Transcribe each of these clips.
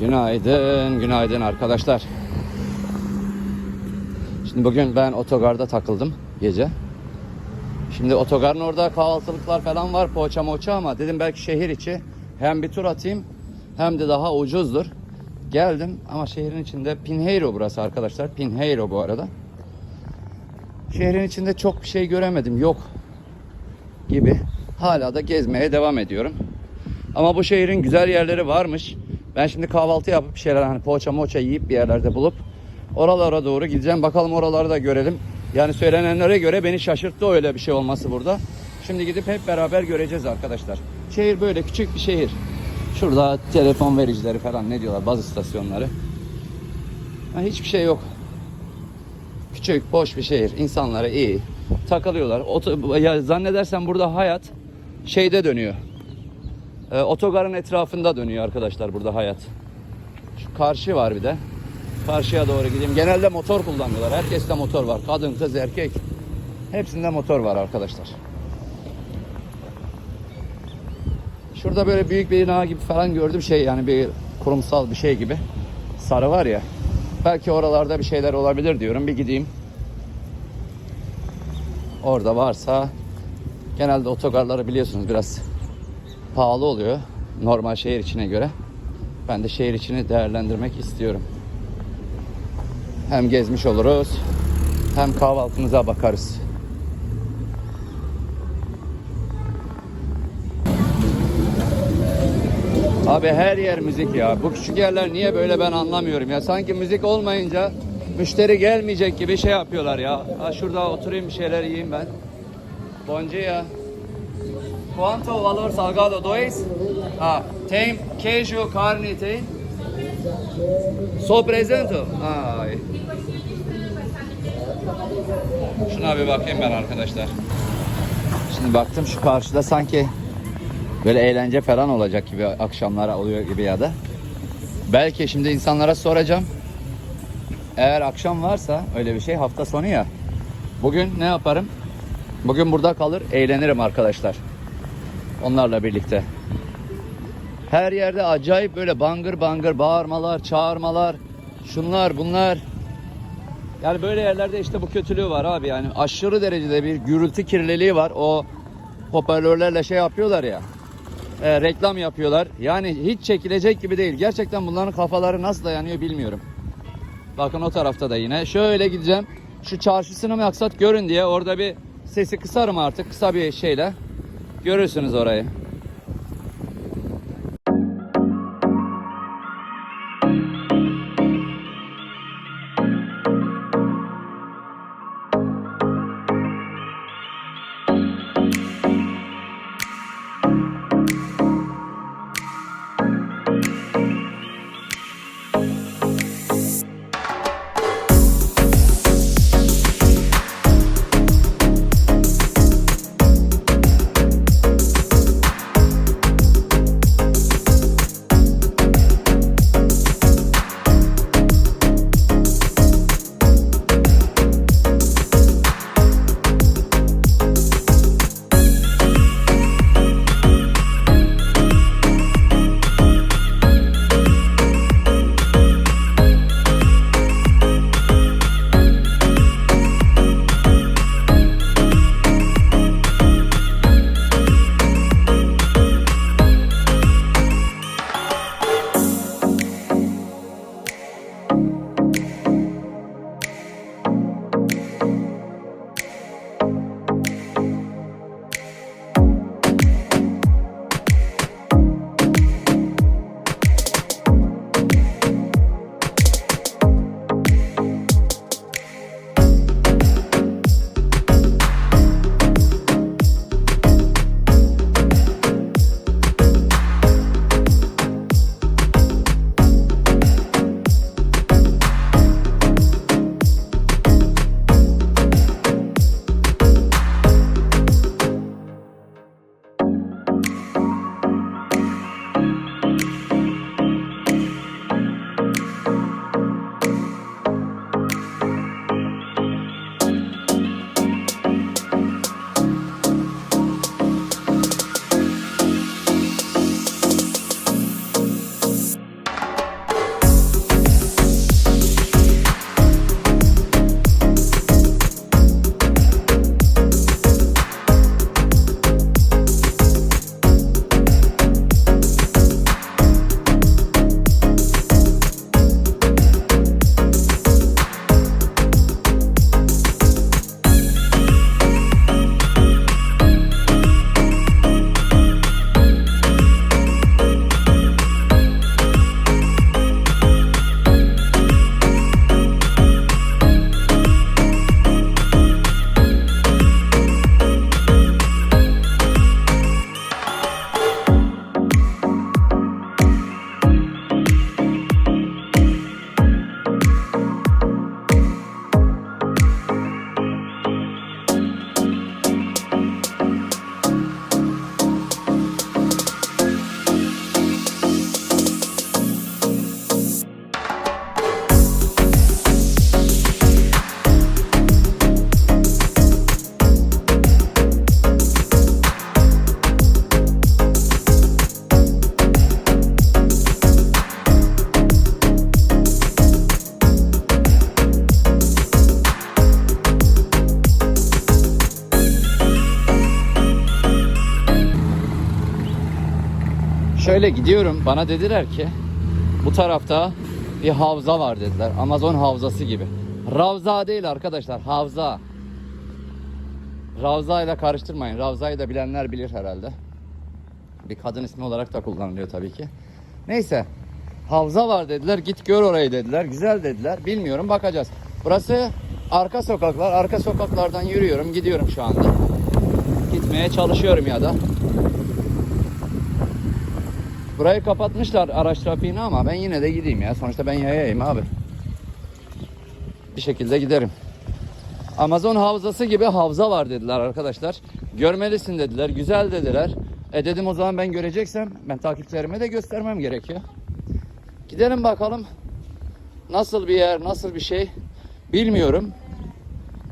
Günaydın, günaydın arkadaşlar. Şimdi bugün ben otogarda takıldım gece. Şimdi otogarın orada kahvaltılıklar falan var, poğaça moça ama dedim belki şehir içi hem bir tur atayım hem de daha ucuzdur. Geldim ama şehrin içinde Pinheiro burası arkadaşlar. Pinheiro bu arada. Şehrin içinde çok bir şey göremedim. Yok gibi. Hala da gezmeye devam ediyorum. Ama bu şehrin güzel yerleri varmış. Ben şimdi kahvaltı yapıp bir şeyler hani poğaça moça yiyip bir yerlerde bulup oralara doğru gideceğim. Bakalım oraları da görelim. Yani söylenenlere göre beni şaşırttı öyle bir şey olması burada. Şimdi gidip hep beraber göreceğiz arkadaşlar. Şehir böyle küçük bir şehir. Şurada telefon vericileri falan ne diyorlar baz istasyonları. Ha, hiçbir şey yok. Küçük, boş bir şehir. İnsanları iyi. Takılıyorlar. Oto, ya zannedersem burada hayat şeyde dönüyor. E, otogarın etrafında dönüyor arkadaşlar burada hayat. Şu karşı var bir de. Karşıya doğru gideyim. Genelde motor kullanıyorlar. Herkeste motor var. Kadın, kız, erkek. Hepsinde motor var arkadaşlar. Şurada böyle büyük bir bina gibi falan gördüm şey yani bir kurumsal bir şey gibi. Sarı var ya. Belki oralarda bir şeyler olabilir diyorum. Bir gideyim. Orada varsa genelde otogarları biliyorsunuz biraz pahalı oluyor. Normal şehir içine göre. Ben de şehir içini değerlendirmek istiyorum. Hem gezmiş oluruz hem kahvaltımıza bakarız. Abi her yer müzik ya. Bu küçük yerler niye böyle ben anlamıyorum ya. Sanki müzik olmayınca müşteri gelmeyecek gibi şey yapıyorlar ya. Ha şurada oturayım bir şeyler yiyeyim ben. Bom dia. Quanto o valor salgado dois? Ah, tem queijo, carne, tem? Só presento? Ay. Şuna bir bakayım ben arkadaşlar. Şimdi baktım şu karşıda sanki böyle eğlence falan olacak gibi akşamlara oluyor gibi ya da. Belki şimdi insanlara soracağım. Eğer akşam varsa öyle bir şey hafta sonu ya. Bugün ne yaparım? Bugün burada kalır, eğlenirim arkadaşlar. Onlarla birlikte. Her yerde acayip böyle bangır bangır bağırmalar, çağırmalar, şunlar bunlar. Yani böyle yerlerde işte bu kötülüğü var abi yani aşırı derecede bir gürültü kirliliği var. O hoparlörlerle şey yapıyorlar ya. e, reklam yapıyorlar. Yani hiç çekilecek gibi değil. Gerçekten bunların kafaları nasıl dayanıyor bilmiyorum. Bakın o tarafta da yine. Şöyle gideceğim. Şu çarşısını maksat görün diye orada bir sesi kısarım artık kısa bir şeyle. Görürsünüz orayı. Şöyle gidiyorum. Bana dediler ki bu tarafta bir havza var dediler. Amazon havzası gibi. Ravza değil arkadaşlar. Havza. Ravza ile karıştırmayın. Ravza'yı da bilenler bilir herhalde. Bir kadın ismi olarak da kullanılıyor tabii ki. Neyse. Havza var dediler. Git gör orayı dediler. Güzel dediler. Bilmiyorum bakacağız. Burası arka sokaklar. Arka sokaklardan yürüyorum. Gidiyorum şu anda. Gitmeye çalışıyorum ya da. Burayı kapatmışlar araç trafiğini ama ben yine de gideyim ya. Sonuçta ben yayayım abi. Bir şekilde giderim. Amazon havzası gibi havza var dediler arkadaşlar. Görmelisin dediler. Güzel dediler. E dedim o zaman ben göreceksem ben takipçilerime de göstermem gerekiyor. Gidelim bakalım. Nasıl bir yer, nasıl bir şey bilmiyorum.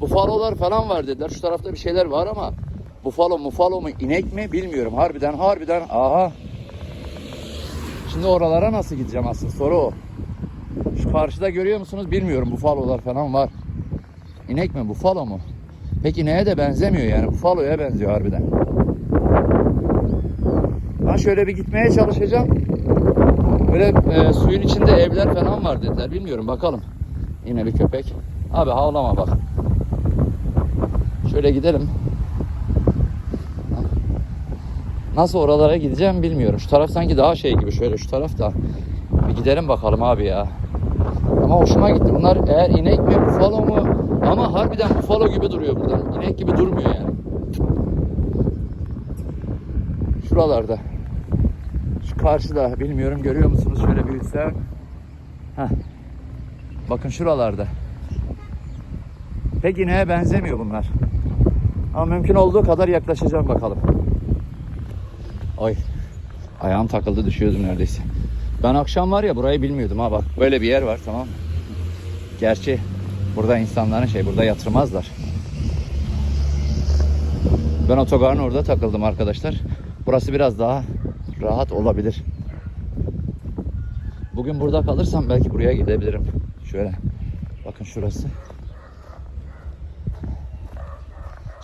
Bufalolar falan var dediler. Şu tarafta bir şeyler var ama bufalo mufalo mu inek mi bilmiyorum. Harbiden harbiden aha. Şimdi oralara nasıl gideceğim asıl soru o. Şu karşıda görüyor musunuz bilmiyorum bufalolar falan var. İnek mi bufalo mu? Peki neye de benzemiyor yani bufaloya benziyor harbiden. Ben şöyle bir gitmeye çalışacağım. Böyle e, suyun içinde evler falan var dediler. Bilmiyorum bakalım. Yine bir köpek. Abi havlama bak. Şöyle gidelim. Nasıl oralara gideceğim bilmiyorum. Şu taraf sanki daha şey gibi şöyle şu taraf da. Bir gidelim bakalım abi ya. Ama hoşuma gitti. Bunlar eğer inek mi bufalo mu? Ama harbiden bufalo gibi duruyor buradan. İnek gibi durmuyor yani. Şuralarda. Şu karşıda bilmiyorum görüyor musunuz? Şöyle büyütsem. Heh. Bakın şuralarda. Pek ineğe benzemiyor bunlar. Ama mümkün olduğu kadar yaklaşacağım bakalım. Ay. Ayağım takıldı düşüyordum neredeyse. Ben akşam var ya burayı bilmiyordum ha bak. Böyle bir yer var tamam mı? Gerçi burada insanların şey burada yatırmazlar. Ben otogarın orada takıldım arkadaşlar. Burası biraz daha rahat olabilir. Bugün burada kalırsam belki buraya gidebilirim. Şöyle. Bakın şurası.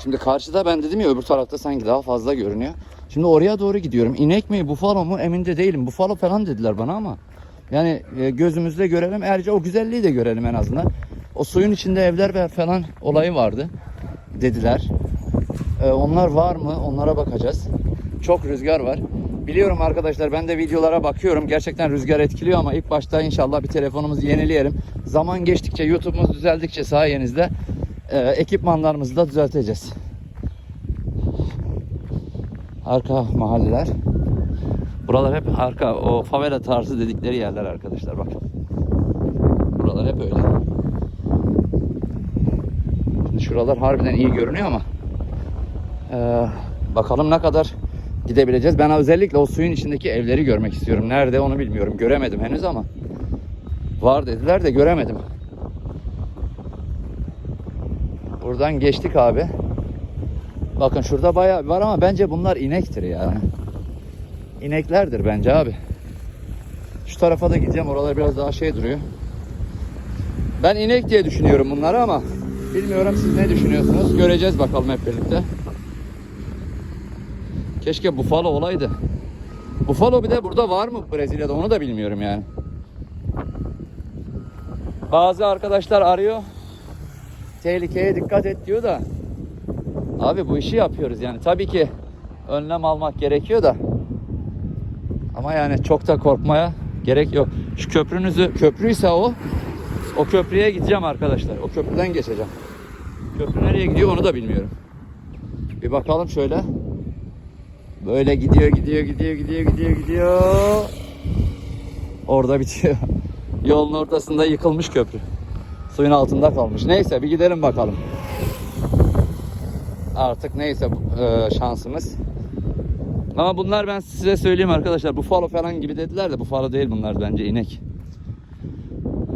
Şimdi karşıda ben dedim ya öbür tarafta sanki daha fazla görünüyor. Şimdi oraya doğru gidiyorum. İnek mi, bufalo mu emin de değilim. Bufalo falan dediler bana ama. Yani e, gözümüzde görelim. Ayrıca o güzelliği de görelim en azından. O suyun içinde evler falan olayı vardı dediler. E, onlar var mı? Onlara bakacağız. Çok rüzgar var. Biliyorum arkadaşlar ben de videolara bakıyorum. Gerçekten rüzgar etkiliyor ama ilk başta inşallah bir telefonumuzu yenileyelim. Zaman geçtikçe YouTube'umuz düzeldikçe sayenizde e, ekipmanlarımızı da düzelteceğiz. Arka mahalleler. Buralar hep arka o favela tarzı dedikleri yerler arkadaşlar bakın. Buralar hep öyle. Şimdi şuralar harbiden iyi görünüyor ama ee, bakalım ne kadar gidebileceğiz. Ben özellikle o suyun içindeki evleri görmek istiyorum. Nerede onu bilmiyorum. Göremedim henüz ama var dediler de göremedim. Buradan geçtik abi. Bakın şurada bayağı var ama bence bunlar inektir ya. İneklerdir bence abi. Şu tarafa da gideceğim. Oralar biraz daha şey duruyor. Ben inek diye düşünüyorum bunları ama bilmiyorum siz ne düşünüyorsunuz. Göreceğiz bakalım hep birlikte. Keşke bufalo olaydı. Bufalo bir de burada var mı Brezilya'da onu da bilmiyorum yani. Bazı arkadaşlar arıyor. Tehlikeye dikkat et diyor da. Abi bu işi yapıyoruz yani. Tabii ki önlem almak gerekiyor da. Ama yani çok da korkmaya gerek yok. Şu köprünüzü, köprüyse o, o köprüye gideceğim arkadaşlar. O köprüden geçeceğim. Köprü nereye gidiyor onu da bilmiyorum. Bir bakalım şöyle. Böyle gidiyor, gidiyor, gidiyor, gidiyor, gidiyor, gidiyor. Orada bitiyor. Yolun ortasında yıkılmış köprü. Suyun altında kalmış. Neyse bir gidelim bakalım. Artık neyse e, şansımız. Ama bunlar ben size söyleyeyim arkadaşlar. Bufalo falan gibi dediler de bufalo değil bunlar bence inek.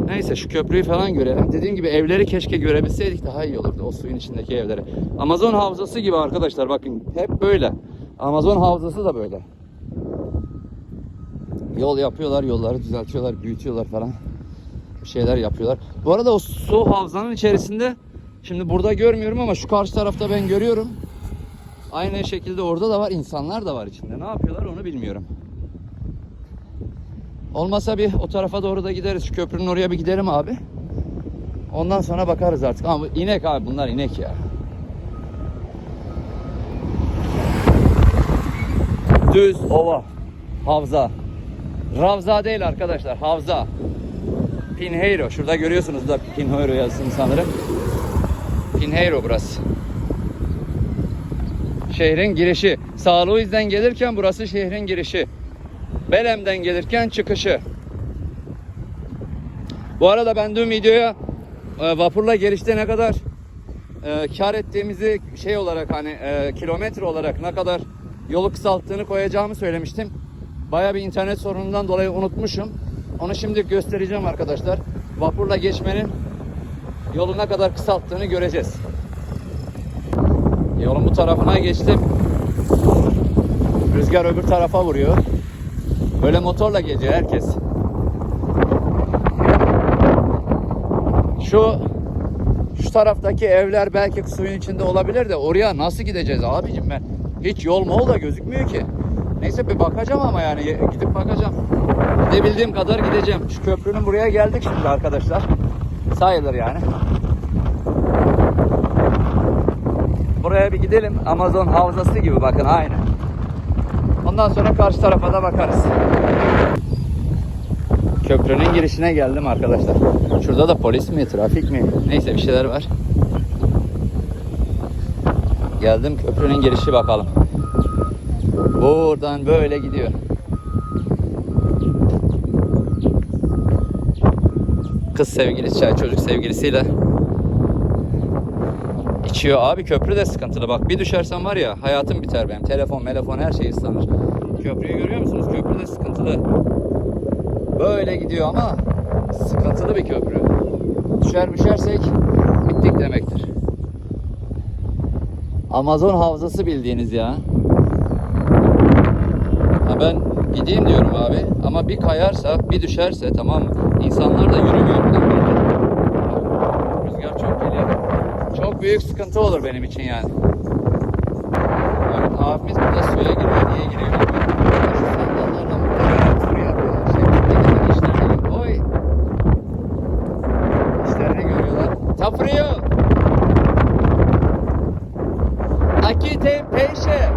Neyse şu köprüyü falan görelim. Dediğim gibi evleri keşke görebilseydik daha iyi olurdu. O suyun içindeki evleri. Amazon havzası gibi arkadaşlar bakın. Hep böyle. Amazon havzası da böyle. Yol yapıyorlar, yolları düzeltiyorlar, büyütüyorlar falan. Bir şeyler yapıyorlar. Bu arada o su havzanın içerisinde şimdi burada görmüyorum ama şu karşı tarafta ben görüyorum. Aynı şekilde orada da var, insanlar da var içinde. Ne yapıyorlar onu bilmiyorum. Olmasa bir o tarafa doğru da gideriz. Şu köprünün oraya bir gidelim abi. Ondan sonra bakarız artık. Ama inek abi bunlar inek ya. Düz ova. Havza. Ravza değil arkadaşlar. Havza. Pinheiro. Şurada görüyorsunuz da Pinheiro yazısını sanırım. Pinheiro burası. Şehrin girişi. Sağlıiz'den gelirken burası şehrin girişi. Belem'den gelirken çıkışı. Bu arada ben dün videoya e, vapurla gelişte ne kadar e, kar ettiğimizi şey olarak hani e, kilometre olarak ne kadar yolu kısalttığını koyacağımı söylemiştim. Baya bir internet sorunundan dolayı unutmuşum. Onu şimdi göstereceğim arkadaşlar. Vapurla geçmenin yolu ne kadar kısalttığını göreceğiz. Yolun bu tarafına geçtim. Rüzgar öbür tarafa vuruyor. Böyle motorla geziyor herkes. Şu şu taraftaki evler belki suyun içinde olabilir de oraya nasıl gideceğiz abicim ben? Hiç yol mol da gözükmüyor ki. Neyse bir bakacağım ama yani gidip bakacağım. Gidebildiğim kadar gideceğim. Şu köprünün buraya geldik şimdi arkadaşlar. Sayılır yani. Buraya bir gidelim. Amazon havzası gibi bakın aynı. Ondan sonra karşı tarafa da bakarız. Köprünün girişine geldim arkadaşlar. Şurada da polis mi, trafik mi? Neyse bir şeyler var. Geldim köprünün girişi bakalım. Buradan böyle gidiyor. Kız sevgilisi, çay çocuk sevgilisiyle içiyor. Abi köprü de sıkıntılı bak. Bir düşersem var ya hayatım biter benim. Telefon, telefon her şey ıslanır. Köprüyü görüyor musunuz? Köprü de sıkıntılı. Böyle gidiyor ama sıkıntılı bir köprü. Düşer düşersek bittik demektir. Amazon havzası bildiğiniz ya. Ha ben gideyim diyorum abi ama bir kayarsa bir düşerse tamam mı? İnsanlar da yürümüyor. Rüzgar çok geliyor. Çok büyük sıkıntı olur benim için yani. Evet, abimiz burada suya giriyor. Niye giriyor bilmiyorum. Şu sandallarla muhtemelen tur yapıyor. Şey, buradaki işlerini, oy. İşlerini görüyorlar. Taprio. Aqui tem peixe.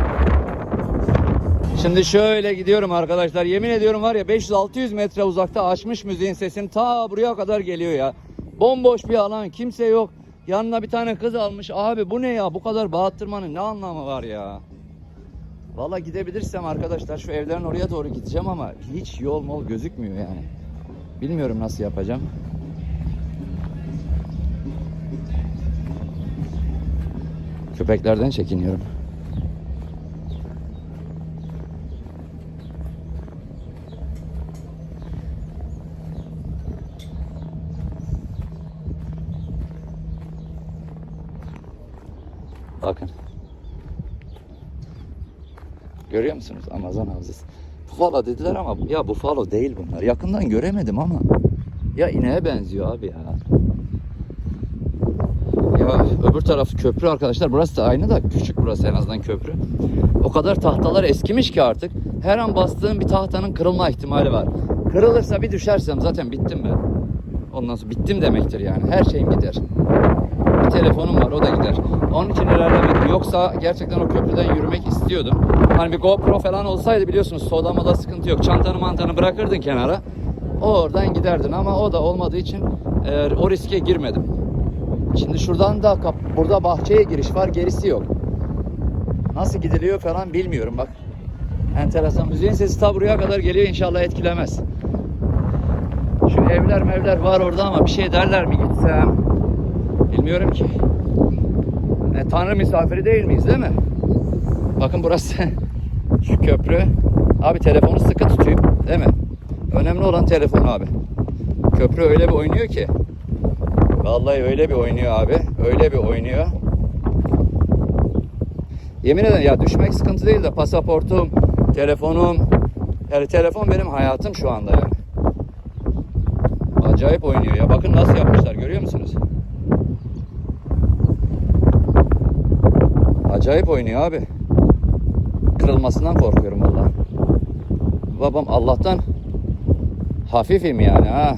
Şimdi şöyle gidiyorum arkadaşlar. Yemin ediyorum var ya 500-600 metre uzakta açmış müziğin sesini ta buraya kadar geliyor ya. Bomboş bir alan, kimse yok. Yanına bir tane kız almış. Abi bu ne ya? Bu kadar bağıttırmanın ne anlamı var ya? Valla gidebilirsem arkadaşlar şu evlerin oraya doğru gideceğim ama hiç yol mol gözükmüyor yani. Bilmiyorum nasıl yapacağım. Köpeklerden çekiniyorum. Bakın. Görüyor musunuz Amazon havzası? Bufalo dediler ama ya bufalo değil bunlar. Yakından göremedim ama. Ya ineğe benziyor abi ya. Ya öbür taraf köprü arkadaşlar. Burası da aynı da küçük burası en azından köprü. O kadar tahtalar eskimiş ki artık. Her an bastığım bir tahtanın kırılma ihtimali var. Kırılırsa bir düşersem zaten bittim ben. Ondan sonra bittim demektir yani. Her şeyim gider. Bir telefonum var o da gider. Onun için ilerlemedim. Yoksa gerçekten o köprüden yürümek istiyordum. Hani bir GoPro falan olsaydı biliyorsunuz sodamada sıkıntı yok. Çantanı mantanı bırakırdın kenara. Oradan giderdin ama o da olmadığı için e, o riske girmedim. Şimdi şuradan da burada bahçeye giriş var gerisi yok. Nasıl gidiliyor falan bilmiyorum bak. Enteresan. Müziğin sesi ta buraya kadar geliyor inşallah etkilemez. Şu evler mevler var orada ama bir şey derler mi gitsem? Bilmiyorum ki. E, Tanrı misafiri değil miyiz değil mi? Bakın burası şu köprü. Abi telefonu sıkı tutayım değil mi? Önemli olan telefon abi. Köprü öyle bir oynuyor ki. Vallahi öyle bir oynuyor abi. Öyle bir oynuyor. Yemin ederim ya düşmek sıkıntı değil de pasaportum, telefonum. Yani telefon benim hayatım şu anda yani. Acayip oynuyor ya. Bakın nasıl yapmışlar görüyor musunuz? Acayip oynuyor abi. Kırılmasından korkuyorum valla. Babam Allah'tan Hafifim yani ha.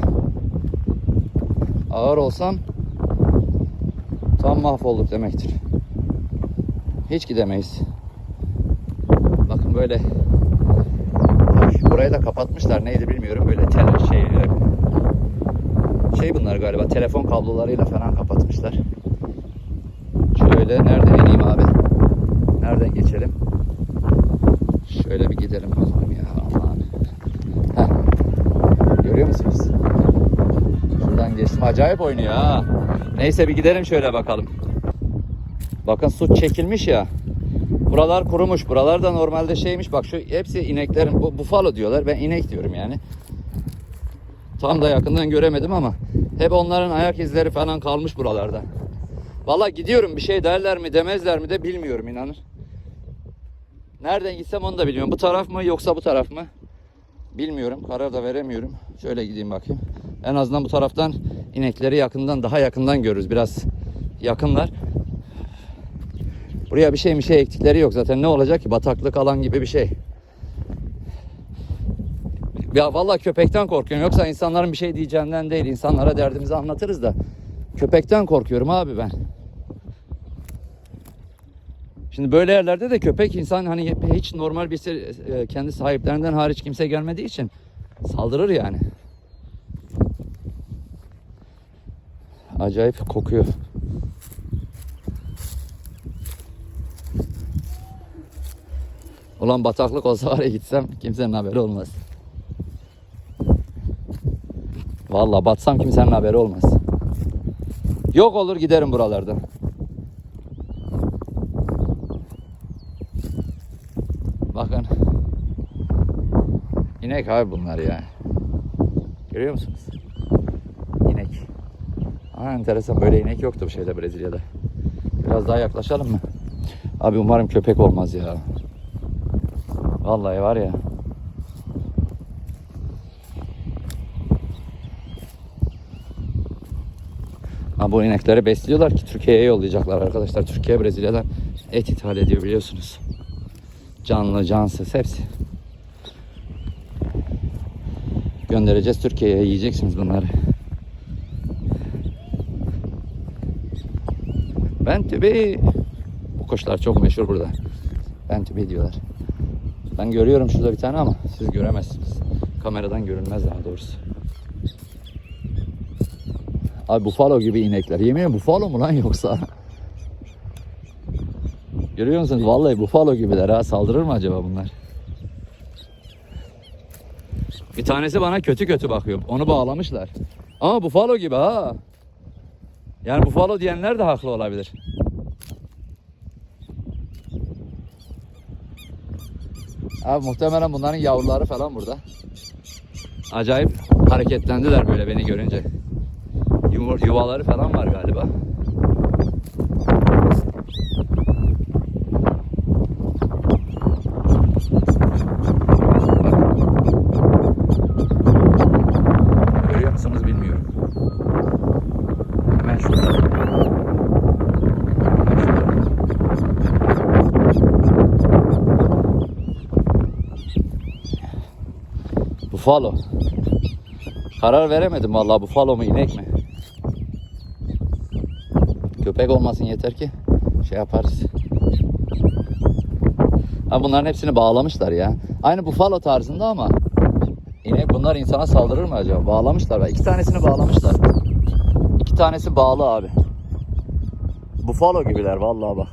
Ağır olsam tam mahvolduk demektir. Hiç gidemeyiz. Bakın böyle burayı da kapatmışlar neydi bilmiyorum böyle tel şey e, şey bunlar galiba telefon kablolarıyla falan kapatmışlar. Şöyle nereden Nereden geçelim? Şöyle bir gidelim zaman ya Allah'ım. Görüyor musunuz? Şuradan geçtim. Acayip oynuyor ha. Neyse bir gidelim şöyle bakalım. Bakın su çekilmiş ya. Buralar kurumuş. Buralar da normalde şeymiş. Bak şu hepsi ineklerin. Bu bufalo diyorlar. Ben inek diyorum yani. Tam da yakından göremedim ama hep onların ayak izleri falan kalmış buralarda. Valla gidiyorum bir şey derler mi demezler mi de bilmiyorum inanır. Nereden gitsem onu da bilmiyorum. Bu taraf mı yoksa bu taraf mı? Bilmiyorum. Karar da veremiyorum. Şöyle gideyim bakayım. En azından bu taraftan inekleri yakından daha yakından görürüz. Biraz yakınlar. Buraya bir şey bir şey ektikleri yok zaten. Ne olacak ki? Bataklık alan gibi bir şey. Ya vallahi köpekten korkuyorum. Yoksa insanların bir şey diyeceğinden değil. İnsanlara derdimizi anlatırız da. Köpekten korkuyorum abi ben. Şimdi böyle yerlerde de köpek insan hani hiç normal bir e, kendi sahiplerinden hariç kimse gelmediği için saldırır yani. Acayip kokuyor. Ulan bataklık olsa var ya gitsem kimsenin haberi olmaz. Vallahi batsam kimsenin haberi olmaz. Yok olur giderim buralardan. Bakın. İnek abi bunlar ya. Görüyor musunuz? İnek. Aa, enteresan böyle inek yoktu bu şeyde Brezilya'da. Biraz daha yaklaşalım mı? Abi umarım köpek olmaz ya. Vallahi var ya. Ha, bu inekleri besliyorlar ki Türkiye'ye yollayacaklar arkadaşlar. Türkiye Brezilya'dan et ithal ediyor biliyorsunuz. Canlı, cansız hepsi. Göndereceğiz Türkiye'ye yiyeceksiniz bunları. Bentübi. Bu kuşlar çok meşhur burada. Bentübi diyorlar. Ben görüyorum şurada bir tane ama siz göremezsiniz. Kameradan görünmez daha doğrusu. Abi bufalo gibi inekler. Ederim bufalo mu lan yoksa? Görüyor musunuz? Vallahi bufalo gibiler ha. Saldırır mı acaba bunlar? Bir tanesi bana kötü kötü bakıyor. Onu bağlamışlar. Ama bufalo gibi ha. Yani bufalo diyenler de haklı olabilir. Abi muhtemelen bunların yavruları falan burada. Acayip hareketlendiler böyle beni görünce. Yuva- Yuvaları falan var galiba. Görüyor musunuz bilmiyorum. Hemen şurada. Buffalo. Karar veremedim vallahi buffalo mu inek mi? Köpek olmasın yeter ki şey yaparız. Ha bunların hepsini bağlamışlar ya. Aynı buffalo tarzında ama inek bunlar insana saldırır mı acaba? Bağlamışlar. Bak, İki tanesini bağlamışlar. İki tanesi bağlı abi. Buffalo gibiler vallahi bak.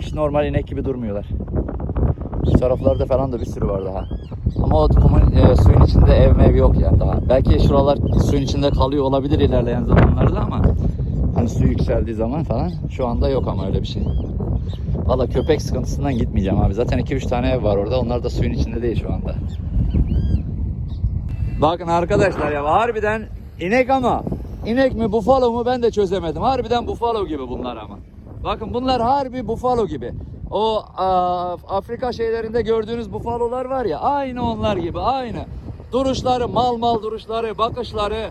Hiç normal inek gibi durmuyorlar. Şu taraflarda falan da bir sürü var daha. Ama o e, suyun içinde ev mev yok yani daha. Belki şuralar suyun içinde kalıyor olabilir ilerleyen zamanlarda ama hani su yükseldiği zaman falan şu anda yok ama öyle bir şey. Valla köpek sıkıntısından gitmeyeceğim abi. Zaten 2-3 tane ev var orada. Onlar da suyun içinde değil şu anda. Bakın arkadaşlar ya harbiden inek ama inek mi bufalo mu ben de çözemedim. Harbiden bufalo gibi bunlar ama. Bakın bunlar harbi bufalo gibi. O aa, Afrika şeylerinde gördüğünüz bufalolar var ya aynı onlar gibi aynı. Duruşları mal mal duruşları bakışları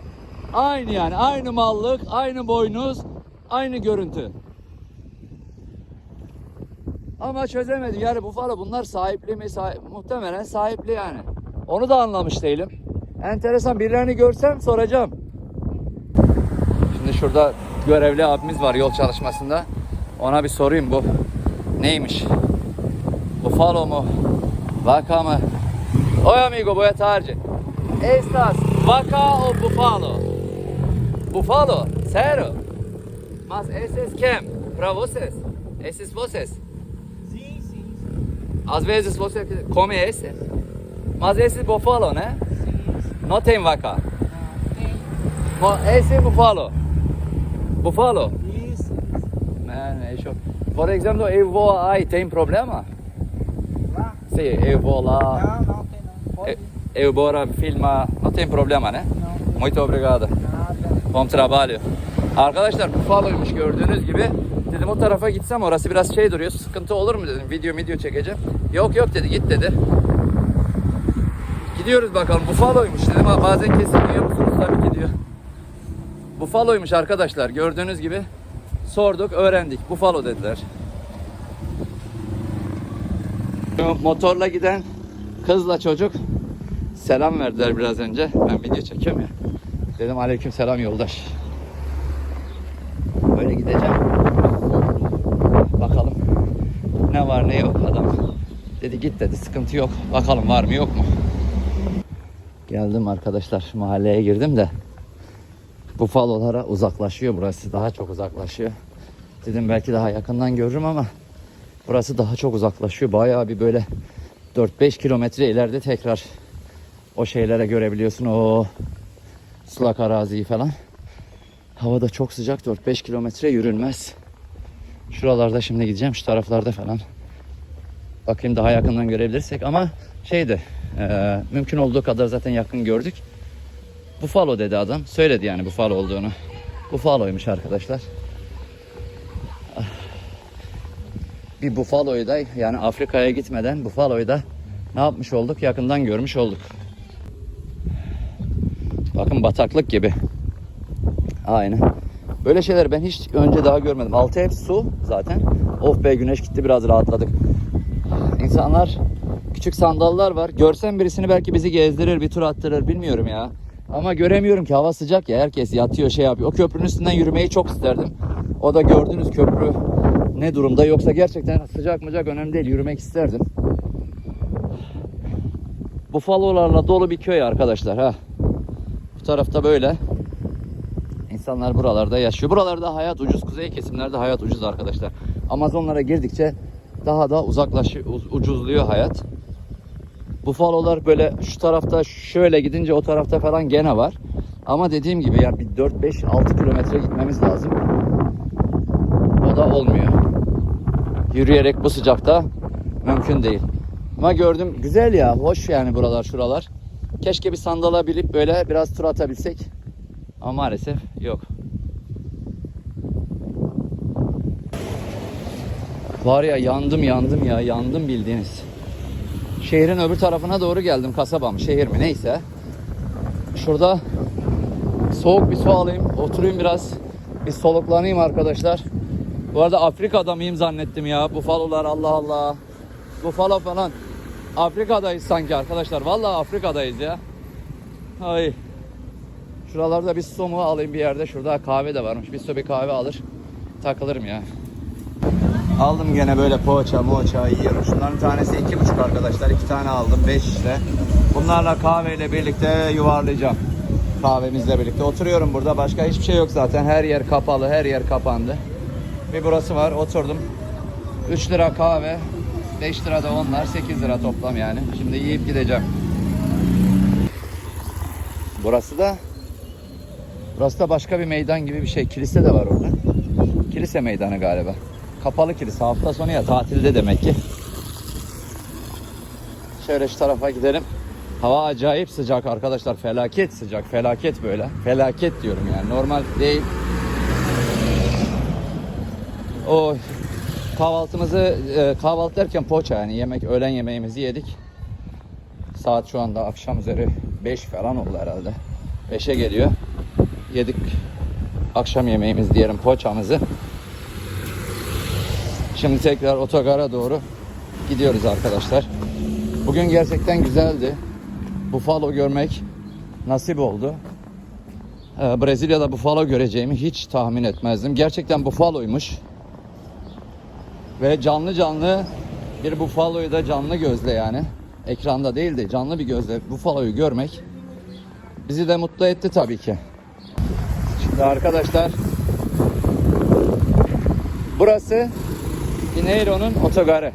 aynı yani aynı mallık aynı boynuz aynı görüntü. Ama çözemedim yani bufalo bunlar sahipli mi? Sahip, muhtemelen sahipli yani. Onu da anlamış değilim. Enteresan birilerini görsem soracağım. Şimdi şurada görevli abimiz var yol çalışmasında. Ona bir sorayım bu neymiş? Buffalo mu? Vaca mı? Oi amigo, boa tarde. Estas vaca ou buffalo? Buffalo? Sério? Mas esses quem? Pra vocês? Esses vocês? Sim, sim. Às vezes você come esse. Mas esse buffalo, né? Não tem vaca. Mo- Esse é buffalo. Buffalo? Isso. Man, é show. Por exemplo, eu vou aí, tem problema? Lá? Sim, eu vou lá. Não, não tem não. Pode Eu, eu vou filmar. Não tem problema, né? Não. Muito obrigado. Nada. Bom trabalho. Arkadaşlar Buffalo'ymuş gördüğünüz gibi. Dedim o tarafa gitsem orası biraz şey duruyor. Sıkıntı olur mu dedim. Video video çekeceğim. Yok yok dedi git dedi. Gidiyoruz bakalım. Buffalo'ymuş dedim ama bazen kesiliyor musunuz? Tabii ki diyor. Buffalo'ymuş arkadaşlar. Gördüğünüz gibi sorduk, öğrendik. Buffalo dediler. Motorla giden kızla çocuk selam verdiler biraz önce. Ben video çekiyorum ya. Dedim aleyküm selam yoldaş. Böyle gideceğim. Bakalım ne var ne yok adam. Dedi git dedi sıkıntı yok. Bakalım var mı yok mu? Geldim arkadaşlar mahalleye girdim de Bufalolara uzaklaşıyor burası. Daha çok uzaklaşıyor. Dedim belki daha yakından görürüm ama burası daha çok uzaklaşıyor. Bayağı bir böyle 4-5 kilometre ileride tekrar o şeylere görebiliyorsun. O sulak araziyi falan. Hava da çok sıcak 4-5 kilometre yürünmez. Şuralarda şimdi gideceğim şu taraflarda falan. Bakayım daha yakından görebilirsek ama şeydi e, mümkün olduğu kadar zaten yakın gördük. Buffalo dedi adam. Söyledi yani Buffalo olduğunu. Buffalo'ymuş arkadaşlar. Bir Buffalo'yu da yani Afrika'ya gitmeden Buffalo'yu da ne yapmış olduk? Yakından görmüş olduk. Bakın bataklık gibi. Aynen. Böyle şeyler ben hiç önce daha görmedim. Altı hep su zaten. Of be güneş gitti biraz rahatladık. İnsanlar küçük sandallar var. Görsem birisini belki bizi gezdirir, bir tur attırır bilmiyorum ya. Ama göremiyorum ki hava sıcak ya. Herkes yatıyor şey yapıyor. O köprünün üstünden yürümeyi çok isterdim. O da gördüğünüz köprü ne durumda yoksa gerçekten sıcak mıcak önemli değil. Yürümek isterdim. Bufalolarla dolu bir köy arkadaşlar ha. Bu tarafta böyle. İnsanlar buralarda yaşıyor. Buralarda hayat ucuz. Kuzey kesimlerde hayat ucuz arkadaşlar. Amazonlara girdikçe daha da uzaklaşıyor, uz- ucuzluyor hayat. Buffalo'lar böyle şu tarafta şöyle gidince o tarafta falan gene var. Ama dediğim gibi yani bir 4 5 6 kilometre gitmemiz lazım. O da olmuyor. Yürüyerek bu sıcakta mümkün değil. Ama gördüm güzel ya, hoş yani buralar şuralar. Keşke bir sandala binip böyle biraz tur atabilsek. Ama maalesef yok. Var ya yandım yandım ya yandım bildiğiniz. Şehrin öbür tarafına doğru geldim kasaba mı şehir mi neyse. Şurada soğuk bir su alayım oturayım biraz bir soluklanayım arkadaşlar. Bu arada Afrika'da mıyım zannettim ya bufalolar Allah Allah. Bufalo falan. Afrika'dayız sanki arkadaşlar. Vallahi Afrika'dayız ya. Ay. Şuralarda bir su alayım bir yerde. Şurada kahve de varmış. Bir su bir kahve alır. Takılırım ya. Aldım gene böyle poğaça moğaça yiyorum. Şunların tanesi iki buçuk arkadaşlar. iki tane aldım. Beş işte. Bunlarla kahveyle birlikte yuvarlayacağım. Kahvemizle birlikte. Oturuyorum burada. Başka hiçbir şey yok zaten. Her yer kapalı. Her yer kapandı. Bir burası var. Oturdum. 3 lira kahve. 5 lira da onlar. 8 lira toplam yani. Şimdi yiyip gideceğim. Burası da Burası da başka bir meydan gibi bir şey. Kilise de var orada. Kilise meydanı galiba. Kapalı kilise. Hafta sonu ya tatilde demek ki. Şöyle şu tarafa gidelim. Hava acayip sıcak arkadaşlar. Felaket sıcak. Felaket böyle. Felaket diyorum yani. Normal değil. O kahvaltımızı e, kahvaltı derken poğaça yani yemek öğlen yemeğimizi yedik. Saat şu anda akşam üzeri 5 falan oldu herhalde. 5'e geliyor. Yedik akşam yemeğimiz diyelim poğaçamızı. Şimdi tekrar otogara doğru gidiyoruz arkadaşlar. Bugün gerçekten güzeldi. Buffalo görmek nasip oldu. Ee, Brezilya'da bufalo göreceğimi hiç tahmin etmezdim. Gerçekten bufaloymuş. Ve canlı canlı bir bufaloyu da canlı gözle yani ekranda değil de canlı bir gözle bufaloyu görmek bizi de mutlu etti tabii ki. Şimdi arkadaşlar burası Pinheiro'nun otogarı.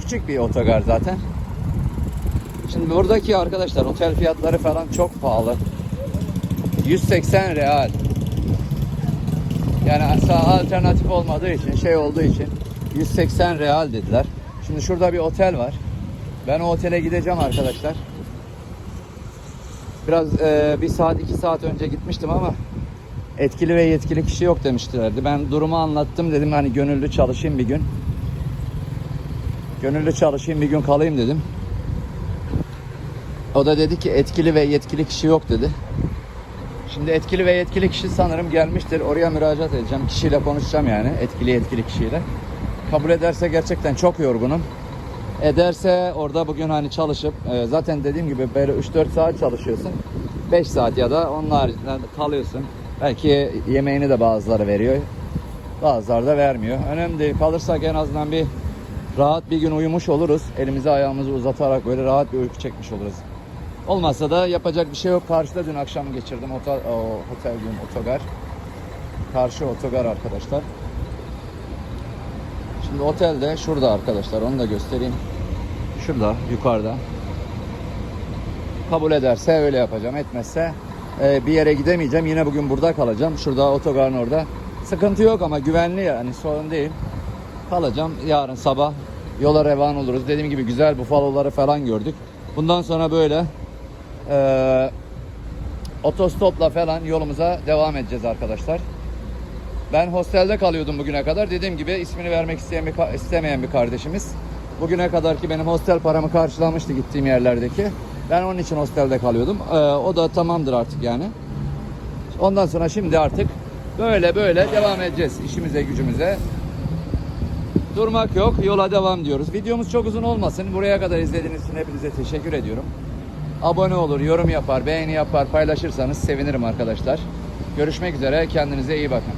Küçük bir otogar zaten. Şimdi buradaki arkadaşlar otel fiyatları falan çok pahalı. 180 real. Yani alternatif olmadığı için, şey olduğu için 180 real dediler. Şimdi şurada bir otel var. Ben o otele gideceğim arkadaşlar. Biraz e, bir saat iki saat önce gitmiştim ama etkili ve yetkili kişi yok demişlerdi. Ben durumu anlattım dedim hani gönüllü çalışayım bir gün. Gönüllü çalışayım bir gün kalayım dedim. O da dedi ki etkili ve yetkili kişi yok dedi. Şimdi etkili ve yetkili kişi sanırım gelmiştir. Oraya müracaat edeceğim. Kişiyle konuşacağım yani. Etkili yetkili kişiyle. Kabul ederse gerçekten çok yorgunum. Ederse orada bugün hani çalışıp e, zaten dediğim gibi böyle 3-4 saat çalışıyorsun. 5 saat ya da onun haricinde kalıyorsun. Belki yemeğini de bazıları veriyor. Bazıları da vermiyor. Önemli değil. Kalırsak en azından bir rahat bir gün uyumuş oluruz. Elimizi ayağımızı uzatarak böyle rahat bir uyku çekmiş oluruz. Olmazsa da yapacak bir şey yok. Karşıda dün akşam geçirdim otel, o, otel diyorum, otogar. Karşı otogar arkadaşlar. Şimdi otel de şurada arkadaşlar. Onu da göstereyim. Şurada yukarıda. Kabul ederse öyle yapacağım. Etmezse e, bir yere gidemeyeceğim. Yine bugün burada kalacağım. Şurada otogarın orada. Sıkıntı yok ama güvenli yani sorun değil. Kalacağım. Yarın sabah yola revan oluruz. Dediğim gibi güzel bufaloları falan gördük. Bundan sonra böyle e, otostopla falan yolumuza devam edeceğiz arkadaşlar. Ben hostelde kalıyordum bugüne kadar. Dediğim gibi ismini vermek isteyen bir, istemeyen bir kardeşimiz. Bugüne kadar ki benim hostel paramı karşılamıştı gittiğim yerlerdeki. Ben onun için hostelde kalıyordum. Ee, o da tamamdır artık yani. Ondan sonra şimdi artık böyle böyle devam edeceğiz işimize gücümüze. Durmak yok, yola devam diyoruz. Videomuz çok uzun olmasın. Buraya kadar izlediğiniz için hepinize teşekkür ediyorum. Abone olur, yorum yapar, beğeni yapar, paylaşırsanız sevinirim arkadaşlar. Görüşmek üzere, kendinize iyi bakın.